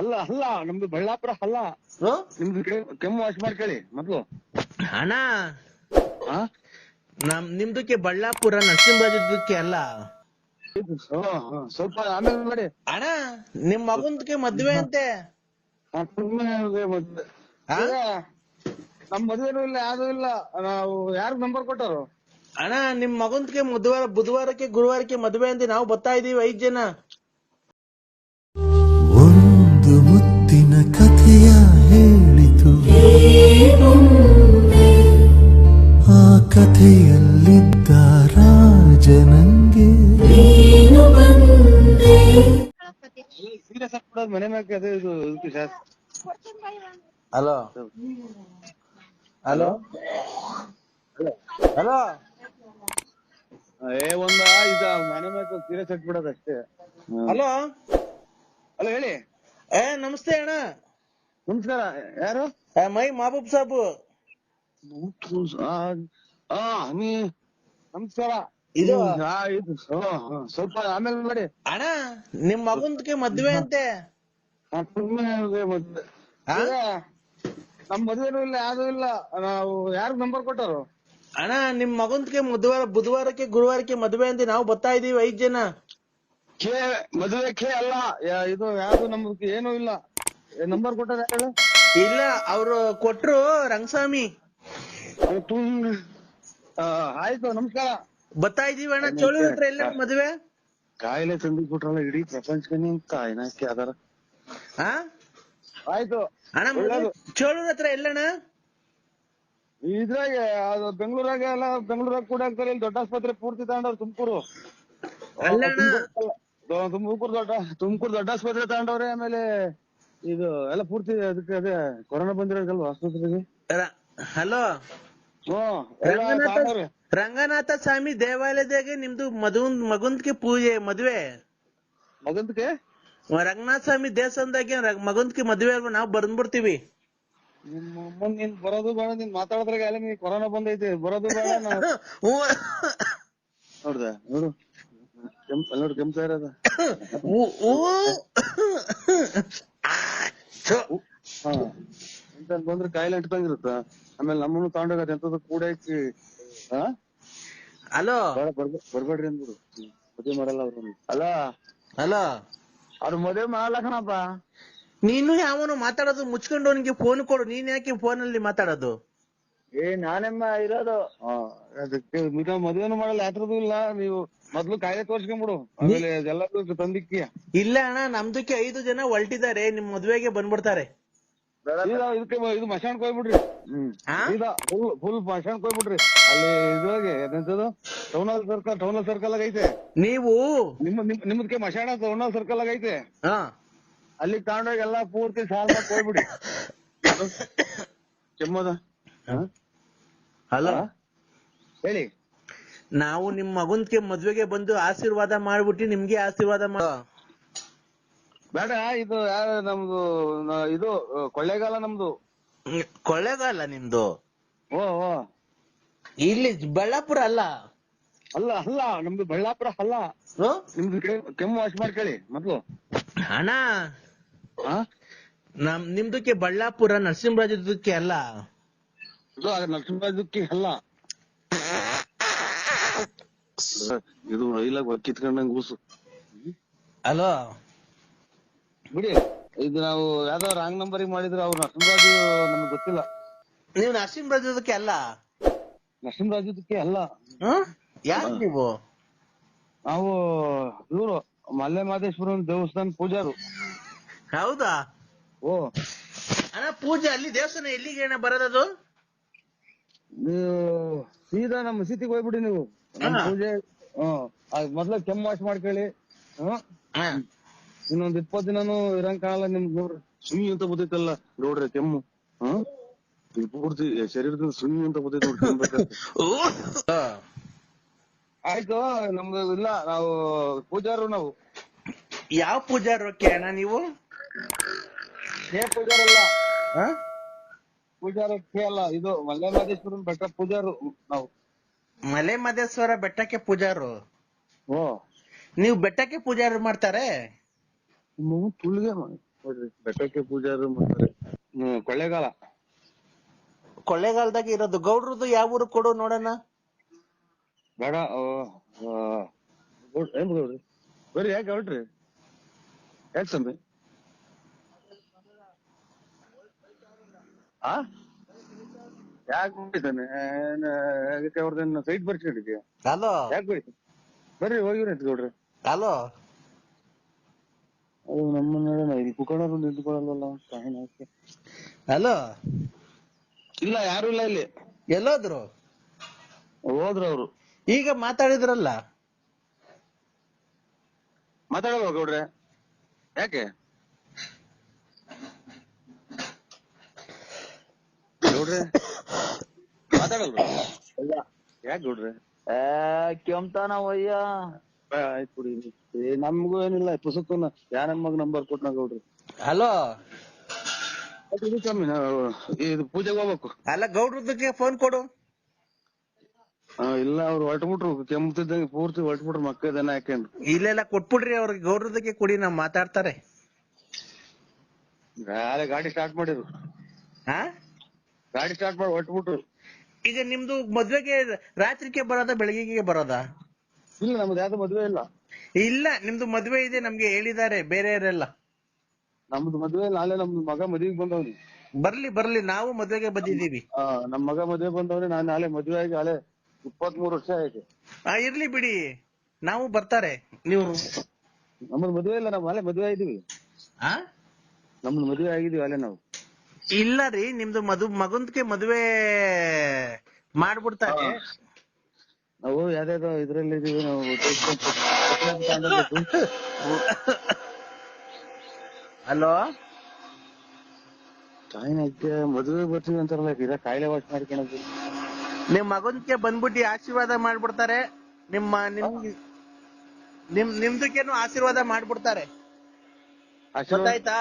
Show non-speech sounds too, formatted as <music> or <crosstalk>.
ಅಲ್ಲ ಅಲ್ಲ ನಮ್ದು ಬಳ್ಳಾಪುರ ಅಲ್ಲ ನಿಮ್ದು ಕೆಮ್ಮು ವಾಶ್ ಮಾಡ್ಕೊಳ್ಳಿ ಮೊದ್ಲು. ಅಣ್ಣ ಹಾ ನಮ್ ನಿಮ್ದಕ್ಕೆ ಬಳ್ಳಾಪುರ ನರಸಿಂಹರಾಜಕ್ಕೆ ಅಲ್ಲ? ಸ್ವಲ್ಪ ಆಮೇಲೆ ಮಾಡಿ. ಅಣ್ಣ ನಿಮ್ ಮಗಂದಕ್ಕೆ ಮದ್ವೆ ಅಂತೆ? ಆ? ನಮ್ ಮದ್ವೆನೂ ಇಲ್ಲ ಯಾವ್ದು ಇಲ್ಲ. ನಾವು ಯಾರು ನಂಬರ್ ಕೊಟ್ಟರು ಅಣ್ಣ ನಿಮ್ ಮಗಂದಕ್ಕೆ ಬುಧವಾರ ಬುಧವಾರಕ್ಕೆ ಗುರುವಾರಕ್ಕೆ ಮದ್ವೆ ಅಂತ ನಾವು ಬರ್ತಾ ಇದೀವಿ ಐದ್ ಜನ. ಕಥೆಯಲ್ಲಿದ್ದ ರಾಜನಂಗೆ. ಮನೆ ಮ್ಯಾಕೆ ಅದೇ ಇದು ಹಲೋ. ಹಲೋ. ಹಲೋ. ಏ ಒಂದ ಇದ ಮನೆ ಮ್ಯಾಕೆ ಸೀರಿಯಸ್ ಆಗ್ಬಿಡೋದು ಅಷ್ಟೇ. ಹಲೋ. ಹಲೋ ಹೇಳಿ. ಏ ನಮಸ್ತೆ ಅಣ್ಣ. ನಮಸ್ಕಾರ. ಯಾರು? ಮೈ ಮಹಬೂಬ್ ಸಾಬು. ನೀ ನಮಸ್ಕಾರ. ಇದು- ಹಾ, ಹಾ, ಸ್ವಲ್ಪ ಆಮೇಲೆ ಮಾಡಿ. ಅಣ್ಣ ನಿಮ್ ಮಗುಂದ್ಕೆ ಮದ್ವೆ ಅಂತೆ? ಸುಮ್ನೆ. ಹಾ? ನಮ್ ಮದ್ವೆನೂ ಇಲ್ಲ ಯಾವ್ದು ಇಲ್ಲ. ನಾವು ಯಾರಿಗ್ ನಂಬರ್ ಕೊಟ್ಟರು ಅಣ್ಣ ನಿಮ್ ಮಗುಂದ್ಕೆ ಬುಧವಾರ ಬುಧವಾರಕ್ಕೆ ಗುರುವಾರಕ್ಕೆ ಮದ್ವೆ ಅಂತ? ನಾವು ಬರ್ತಾ ಇದೀವಿ ಐದ್ ಜನ. ಕೆ ಮದುವೆ ಕೆ ಅಲ್ಲ. ಯಾ- ಇದು ಯಾವ್ದು ನಮ್ಗೆ ಏನೂ ಇಲ್ಲ. ನಂಬರ್ ಕೊಟ್ಟರು ಇಲ್ಲ ಅವ್ರು ಕೊಟ್ರು ರಂಗಸ್ವಾಮಿ. ಅವ್ನು ತುಂಬ ಆ, ಆಯ್ತು ನಮಸ್ಕಾರ. ಬರ್ತಾ ಇದೀವಿ ಅಣ್ಣ. ಚೋಳೂರ್ ಹತ್ರ ಎಲ್ಲ ಮದ್ವೆ? ಕಾಯಿಲೆ ತಂದು ಬಿಟ್ರಲ್ಲ ಇಡೀ ಪ್ರಪಂಚಕ್ಕೆ ಅಂತ ಏನಕ್ಕೆ ಅದರ ಹಾ ಆಯ್ತು. ಅಣ್ಣ. ಚೋಳೂರ್ ಹತ್ರ ಎಲ್ಲಣ್ಣ? ಇದ್ರಾಗೆ ಅದು ಬೆಂಗಳೂರಾಗ ಎಲ್ಲ ಬೆಂಗಳೂರಾಗ ಕೂಡ ಆಗ್ತಾರೆ. ಇಲ್ಲಿ ದೊಡ್ಡ ಆಸ್ಪತ್ರೆ ಪೂರ್ತಿ ತಗೊಂಡವ್ರು ತುಮಕೂರು. ತುಮಕೂರು ದೊಡ್ಡ ತುಮಕೂರು ದೊಡ್ಡ ಆಸ್ಪತ್ರೆ ತಗೊಂಡವ್ರೆ ಆಮೇಲೆ ಇದು ಎಲ್ಲ ಪೂರ್ತಿ ಅದಕ್ಕೆ ಅದೇ ಕೊರೋನಾ ಬಂದಿರೋದಲ್ವಾ ಆಸ್ಪತ್ರೆಗೆ? ಹಲೋ. ರಂಗನಾಥ ರಂಗನಾಥ ಸ್ವಾಮಿ ದೇವಾಲಯದಾಗೆ ನಿಮ್ದು ಮಧು ಮಗುಂದ್ಕೆ ಪೂಜೆ ಮದ್ವೆ? ಮಗುಂದ್ಕೆ? ರಂಗನಾಥ ಸ್ವಾಮಿ ದೇವಸ್ಥಾನದಾಗೆ ರ- ಮಗಂದ್ಗೆ ಮದ್ವೆ ಅಲ್ವಾ? ನಾವು ಬಂದ್ಬಿಡ್ತೀವಿ. ನಿಮ್ಮ ಅಮ್ಮನ್ ನೀನ್ ಬರೋದು ಬೇಡ ನೀನ್ ಮಾತಾಡಿದ್ರಾಗ ಎಲ್ಲ ನೀನ್ ಕೊರೋನಾ ಬಂದೈತಿ. ಬರೋದು ಬೇಡ <laughs> ನಾ. ನೋಡ್ದ ನೋಡು. ಕೆಂಪ್ ಅಲ್ಲಿ ನೋಡು ಸಾರ ಇರೋದ ಊ- ಊ. ಅಂತ ಬಂದ್ರೆ ಕಾಯಿಲೆ ಅಂಟ್ದಂಗಿರುತ್ತ ಆಮೇಲೆ ನಮ್ಮನ್ನು ತಗೊಂಡೋಗದ ಎಂತದ ಕೂಡ ಹಾ ಹಲೋ? ಬೇಡ ಬರ್ಬ- ಬರ್ಬೇಡ್ರಿ ಅಂದ್ಬಿಡು. ಮದುವೆ ಮಾಡಲ್ಲ ಅವ್ರು. ಅಲ್ಲ ಹಲೋ? ಅವ್ರ ಮದ್ವೆ ಮಾಡಲಕಣಪ್ಪ ನೀನು ಯಾವನು ಮಾತಾಡೋದು ಮುಚ್ಕೊಂಡು ಅವನಿಗೆ ಫೋನ್ ಕೊಡು. ನೀನ್ ಯಾಕೆ ಫೋನ್ ಅಲ್ಲಿ ಮಾತಾಡೋದು? ಏ ನಾನೆಮ್ಮ ಇರೋದು. ಅದಕ್ಕೆ ಮದ್ವೆನೂ ಮಾಡಲ್ಲ ಯಾತ್ರದ್ದು ಇಲ್ಲ. ನೀವು ಮೊದ್ಲು ಕಾಯಿಲೆ ತೋರ್ಸ್ಕೊಂಡ್ಬಿಡು ಆಮೇಲೆ ಎಲ್ಲರೂ ತಂದಿಕ್ಕಿ ಇಲ್ಲ ಅಣ್ಣ ನಮ್ದಕ್ಕೆ ಐದು ಜನ ಹೊಲ್ಟಿದ್ದಾರೆ ನಿಮ್ ಮದ್ವೆಗೆ ಬಂದ್ಬಿಡ್ತಾರೆ. ಸೀದಾ ಇದಕ್ಕೆ ಇದು ಮಶಾಣಕ್ ಹೋಗ್ಬಿಡ್ರಿ? ಸೀದಾ ಫುಲ್ ಫುಲ್ ಮಶಾಣಕ್ ಹೋಗ್ಬಿಡ್ರಿ ಅಲ್ಲಿ ಇದ್ರಾಗೆ ಏನಂತದು? ಟೌನಲ್ ಸರ್ಕಲ್ ಟೌನಲ್ ಸರ್ಕಲ್ ಐತೆ. ನೀವು? ನಿಮ್ಮ ನಿಮ್- ನಿಮ್ದಕ್ಕೆ ಮಶಾಣ ಟೌನಲ್ ಸರ್ಕಲ್ ಆಗೈತೆ ಹಾ. ಅಲ್ಲಿ ತಗೊಂಡೋಗಿ ಎಲ್ಲಾ ಪೂರ್ತಿ ಸಾಲ ಕೊಯ್ಬಿಡಿ. ಹೋಗ್ಬಿಡಿ ಕೆಮ್ಮದ. ಹಲೋ? ಹೇಳಿ. ನಾವು ನಿಮ್ ಮಗನ್ಗೆ ಮದ್ವೆಗೆ ಬಂದು ಆಶೀರ್ವಾದ ಮಾಡ್ಬಿಟ್ಟು ನಿಮ್ಗೆ ಆಶೀರ್ವಾದ ಮಾಡ ಬೇಡ ಇದು ಯಾರು ನಮ್ದು ನ- ಇದು ಆ, ಕೊಳ್ಳೇಗಾಲ ನಮ್ದು. ಕೊಳ್ಳೇಗಾಲ ನಿಮ್ದು? ಓ ಓ. ಇಲ್ಲಿ ಬಳ್ಳಾಪುರ ಅಲ್ಲ? ಅಲ್ಲ ಅಲ್ಲ ನಮ್ದು ಬಳ್ಳಾಪುರ ಅಲ್ಲ. ಹ್ಮ್? ನಿಮ್ದು ಕೆ- ಕೆಮ್ಮು ವಾಶ್ ಮಾಡ್ಕೊಳ್ಳಿ ಮೊದ್ಲು. ಅಣ್ಣ ಹಾ ನಮ್ ನಿಮ್ದಕ್ಕೆ ಬಳ್ಳಾಪುರ ನರಸಿಂಹರಾಜದಕ್ಕೆ ಅಲ್ಲ? ಇದು ನರಸಿಂಹರಾಜಕ್ಕೆ ಅಲ್ಲ. ಇದು ರೈಲಾಗ ಕಿತ್ಕೊಂಡಂಗ್ ಕೂಸು ಹಲೋ ಬಿಡಿ ಇದು ನಾವು ಯಾವ್ದೋ ರಾಂಗ್ ನಂಬರ್ ಮಾಡಿದ್ರು ಅವ್ರು ನರಸಿಂಹರಾಜು ನಮ್ಗೆ ಗೊತ್ತಿಲ್ಲ. ನೀವು ನರಸಿಂಹರಾಜದಕ್ಕೆ ಅಲ್ಲ? ನರಸಿಂಹರಾಜದಕ್ಕೆ ಅಲ್ಲ. ಯಾರು ನೀವು? ನಾವು ಇವರು ಮಲ್ಲೆ ಮಾದೇಶ್ವರನ್ ದೇವಸ್ಥಾನ ಪೂಜಾರು. ಹೌದಾ? ಓ. ಅಣ್ಣ ಪೂಜೆ ಅಲ್ಲಿ ದೇವಸ್ಥಾನ ಎಲ್ಲಿಗೆ ಅಣ್ಣ ಬರೋದದು ನೀವು ಸೀದಾ ನಮ್ಮ ಮಸೀದಿಗೆ ಹೋಗ್ಬಿಡಿ ನೀವು. ಪೂಜೆ ಹ್ಮ್. ಅದ್ ಮೊದ್ಲ ಕೆಮ್ಮ ವಾಶ್ ಮಾಡ್ಕೊಳ್ಳಿ. ಹ್ಮ್. ಹಾ. ಇನ್ನೊಂದ್ ಇಪ್ಪತ್ ದಿನಾನು ಇರಂಗ್ ಕಾಣಲ್ಲ ನಿಮ್ಗೆ ನೋಡ್ರಿ ಸುಯಿ ಅಂತ ಬದುಕಲ್ಲ ನೋಡ್ರಿ ಕೆಮ್ಮು. ಹ್ಮ್ ಇದು ಪೂರ್ತಿ ಶರೀರದಿಂದ ಸುಯಿ ಅಂತ ಬದುಕ ನೋಡ್ರಿ. ಹಾ. ಆಯ್ತು ನಮ್ದು ಇಲ್ಲ ನಾವು ಪೂಜಾರು ನಾವು. ಯಾವ ಪೂಜಾರು ಅಣ್ಣ ನೀವು? ಏ ಪೂಜಾರಲ್ಲ. ಹಾ? ಪೂಜಾರಕ್ಕೆ ಅಲ್ಲ ಇದು ಮಲೆ ಮಹದೇಶ್ವರ ಬೆಟ್ಟ ಪೂಜಾರು ನಾವು. ಮಲೆ ಮಹದೇಶ್ವರ ಬೆಟ್ಟಕ್ಕೆ ಪೂಜಾರು? ಓ ನೀವು ಬೆಟ್ಟಕ್ಕೆ ಪೂಜಾರು ಮಾಡ್ತಾರೆ? ತುಳ್ಗೆ ನೋಡ್ರಿ ಬೆಟ್ಟಕ್ಕೆ ಪೂಜಾರು ಮಾಡ್ತಾರೆ. ಹ್ಮ್ ಕೊಳ್ಳೇಗಾಲ. ಕೊಳ್ಳೇಗಾಲದಾಗ ಇರೋದು ಗೌಡ್ರದ್ದು ಯಾವ ಊರು ಕೊಡು ನೋಡೋಣ. ಬೇಡ ಏನ್ ಗೌಡ್ರಿ? ಬರ್ರಿ ಯಾಕೆ ಹೊರಟ್ರಿ ಯಾಕೆ ಸ್ವಾಮಿ? ಆ? ಯಾಕೆ ಹೋಗಿದ್ದಾನೆ? ಅದಕ್ಕೆ ಅವ್ರದ್ದು ಸೈಟ್ ಬರ್ಸ್ಕೊಂಡಿದ್ಯಾ ಹಲೋ ಯಾಕೆ ಬರೀ ಬರ್ರಿ ಹೋಗಿವ್ರಿ ಅಂತ ಗೌಡ್ರಿ. ಹಲೋ ಅದು ನಿಂತ್ಕೊಳ್ಳಲ್ವಲ್ಲ? ಹಲೋ ಇಲ್ಲ ಯಾರು ಇಲ್ಲ ಇಲ್ಲಿ. ಎಲ್ಲೋದ್ರು? ಹೋದ್ರು ಅವ್ರು. ಈಗ ಮಾತಾಡಿದ್ರಲ್ಲ? ಮಾತಾಡುವ ಗೌಡ್ರೆ? ಯಾಕೆ? ಗೌಡ್ರೆ ಮಾತಾಡಲ್ವ? ಯಾಕೆ ಗೌಡ್ರೆ? ಕೆಮ್ತಾನ ಒಯ್ಯ ಆ, ಆಯ್ತ್ ಬಿಡಿ ಏ ನಮ್ಗೂ ಏನಿಲ್ಲ ಪುಸ್ತಕನ ಯಾ ನನ್ ಮಗ ನಂಬರ್ ಕೊಟ್ನ ಗೌಡ್ರಿ ಹಲೋ? ಅದು ಇದು ಕಮ್ಮಿ ನಾವು ಇದು ಪೂಜೆಗೆ ಹೋಗ್ಬೇಕು. ಅಲ್ಲ ಗೌಡ್ರದಕ್ಕೆ ಫೋನ್ ಕೊಡು. ಆ, ಇಲ್ಲ ಅವ್ರು ಹೊರಟ್ಬಿಟ್ರು. ಕೆಮ್ಮುತ್ತಿದ್ದಂಗೆ ಪೂರ್ತಿ ಹೊರಟ್ಬಿಟ್ರು ಮಕ್ಕ ದನ ಹಾಕೊಂಡು. ಇಲ್ಲೆಲ್ಲ ಕೊಟ್ಬಿಡ್ರಿ ಅವ್ರಿಗೆ ಗೌಡ್ರದಕ್ಕೆ ಕೊಡಿ ನಾವ್ ಮಾತಾಡ್ತಾರೆ. ನಾಳೆ ಗಾಡಿ ಸ್ಟಾರ್ಟ್ ಮಾಡಿದ್ರು ಹಾ ಗಾಡಿ ಸ್ಟಾರ್ಟ್ ಮಾಡಿ ಹೊರಟ್ಬಿಟ್ರು. ಈಗ ನಿಮ್ದು ಮದ್ವೆಗೆ ರಾತ್ರಿಗೆ ಬರೋದಾ ಬೆಳಗ್ಗೆಗೆ ಬರೋದಾ? ಇಲ್ಲ ನಮ್ದು ಯಾವ್ದು ಮದ್ವೆ ಇಲ್ಲ. ಇಲ್ಲ ನಿಮ್ದು ಮದ್ವೆ ಇದೆ ನಮ್ಗೆ ಹೇಳಿದ್ದಾರೆ ಬೇರೆಯವರೆಲ್ಲ. ನಮ್ದು ಮದ್ವೆ ನಾಳೆ ನಮ್ದು ಮಗ ಮದ್ವೆಗೆ ಬಂದವನು. ಬರ್ಲಿ ಬರ್ಲಿ ನಾವು ಮದ್ವೆಗೆ ಬಂದಿದ್ದೀವಿ. ಆ ನಮ್ ಮಗ ಮದ್ವೆ ಬಂದವ್ರೆ ನಾನ್ ನಾಳೆ ಮದ್ವೆ ಆಗಿ ನಾಳೆ ಇಪ್ಪತ್ತ್ ಮೂರು ವರ್ಷ ಆಯ್ತು. ಆ ಇರ್ಲಿ ಬಿಡಿ. ನಾವು ಬರ್ತಾರೆ. ನೀವು ನಮ್ದು ಮದ್ವೆ ಇಲ್ಲ ನಾವು ನಾಳೆ ಮದ್ವೆ ಆಗಿದೀವಿ ಆ? ನಮ್ದು ಮದ್ವೆ ಆಗಿದೀವಿ ಅಲ್ಲೇ ನಾವು. ಇಲ್ಲ ರೀ ನಿಮ್ದು ಮದು ಮಗಂದ್ಕೆ ಮದ್ವೆ ಮಾಡ್ಬಿಡ್ತಾರೆ ನಾವು ಯಾವ್ದಾದ್ರು ಇದ್ರಲ್ಲಿ ಇದೀವಿ ನಾವು <laughs> ಹಲೋ? ಕಾಯಿನಕ್ಕೆ ಮದುವೆ ಬರ್ತೀವಿ ಅಂತಾರಲ್ಲ ಇದ ಕಾಯಿಲೆ ವಾಶ್ ಮಾಡ್ಕೊಳೋದು. ನಿಮ್ ಮಗನ್ಗೆ ಬಂದ್ಬಿಟ್ಟು ಆಶೀರ್ವಾದ ಮಾಡ್ಬಿಡ್ತಾರೆ. ನಿಮ್ಮ ನಿಮ್ ನಿಮ್ ನಿಮ್ದಕ್ಕೇನು ಆಶೀರ್ವಾದ ಮಾಡ್ಬಿಡ್ತಾರೆ? ಅಷ್ಟೊತ್ತಾಯ್ತಾ ಗೊತ್ತಾಯ್ತಾ?